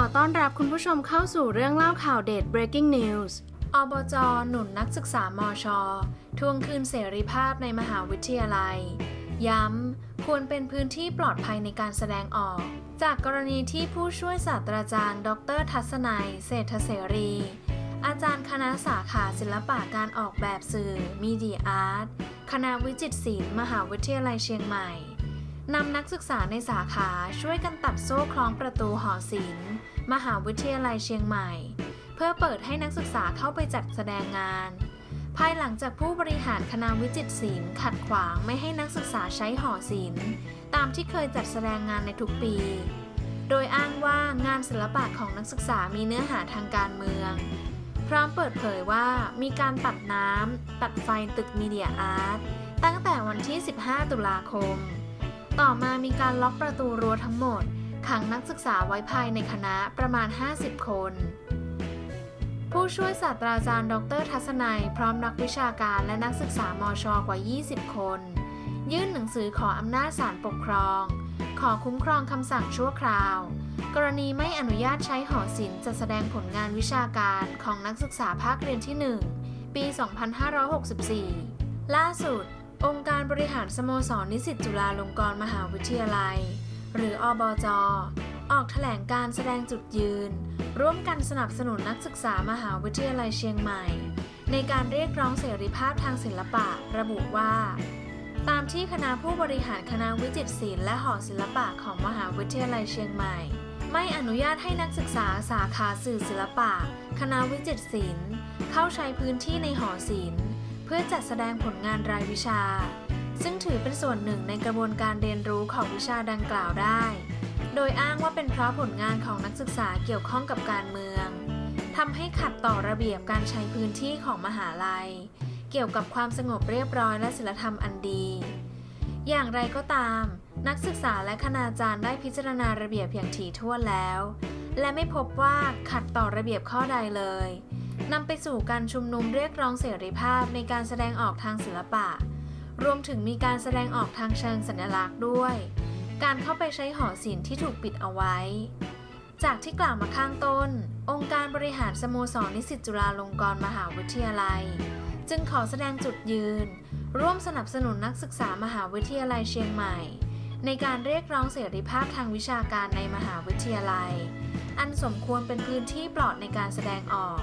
อต้อนรับคุณผู้ชมเข้าสู่เรื่องเล่าข่าวเด็ด breaking news อบจ หนุนนักศึกษามอชอทวงคืนเสรีภาพในมหาวิทยาลัย ย้ำ ควรเป็นพื้นที่ปลอดภัยในการแสดงออก จากกรณีที่ผู้ช่วยศาสตราจารย์ ดรทัศนัย เศรษฐเสรี อาจารย์คณะสาขาศิลปะการออกแบบสื่อ Media Art คณะวิจิตรศิลป์มหาวิทยาลัยเชียงใหม่ นำนักศึกษาในสาขาช่วยกันตัดโซ่คล้องประตูหอศิลป์มหาวิทยาลัยเชียงใหม่ เพื่อเปิดให้นักศึกษาเข้าไปจัดแสดงงาน ภายหลังจากผู้บริหารคณะวิจิตรศิลป์ขัดขวางไม่ให้นักศึกษาใช้หอศิลป์ตามที่เคยจัดแสดงงานในทุกปี โดยอ้างว่างานศิลปะของนักศึกษามีเนื้อหาทางการเมือง พร้อมเปิดเผยว่ามีการตัดน้ำตัดไฟตึกมีเดียอาร์ตตั้งแต่วันที่ 15 ตุลาคม ต่อมามีการล็อกประตูรั้วทั้งหมด ขังนักศึกษาไว้ภายในคณะประมาณ 50 คน ผู้ช่วยศาสตราจารย์ ดร ทัศนัย พร้อมนักวิชาการและนักศึกษามอชกว่า 20 คน ยื่นหนังสือขออำนาจศาลปกครอง ขอคุ้มครองคำสั่งชั่วคราว กรณีไม่อนุญาตใช้หอศิลป์จัดแสดงผลงานวิชาการของนักศึกษาภาคเรียนที่ 1 ปี 2564 ล่าสุด องค์การบริหารสโมสรนิสิตจุฬาลงกรณ์มหาวิทยาลัย หรืออบจ ออกแถลงการแสดงจุดยืน ร่วมกันสนับสนุนนักศึกษามหาวิทยาลัยเชียงใหม่ ในการเรียกร้องเสรีภาพทางศิลปะ ระบุว่า ตามที่คณะผู้บริหารคณะวิจิตรศิลป์และหอศิลปะของมหาวิทยาลัยเชียงใหม่ ไม่อนุญาตให้นักศึกษาสาขาสื่อศิลปะ คณะวิจิตรศิลป์ เข้าใช้พื้นที่ในหอศิลป์ เพื่อจัดแสดงผลงานรายวิชา ซึ่งถือเป็นส่วนหนึ่งในกระบวนการเรียนรู้ของวิชาดังกล่าวได้ โดยอ้างว่าเป็นเพราะผลงานของนักศึกษาเกี่ยวข้องกับการเมืองทำให้ขัดต่อระเบียบการใช้พื้นที่ของมหาลัย เกี่ยวกับความสงบเรียบร้อยและศีลธรรมอันดี อย่างไรก็ตาม นักศึกษาและคณาจารย์ได้พิจารณาระเบียบอย่างถี่ถ้วนแล้ว และไม่พบว่าขัดต่อระเบียบข้อใดเลย นำไปสู่การชุมนุมเรียกร้องเสรีภาพในการแสดงออกทางศิลปะ รวมถึงมีการแสดงออกทางเชิงสัญลักษณ์ด้วย การเข้าไปใช้หอศิลป์ที่ถูกปิดเอาไว้ จากที่กล่าวมาข้างต้น องค์การบริหารสโมสรนิสิตจุฬาลงกรณ์มหาวิทยาลัย จึงขอแสดงจุดยืน ร่วมสนับสนุนนักศึกษามหาวิทยาลัยเชียงใหม่ ในการเรียกร้องเสรีภาพทางวิชาการในมหาวิทยาลัย อันสมควรเป็นพื้นที่ปลอดในการแสดงออก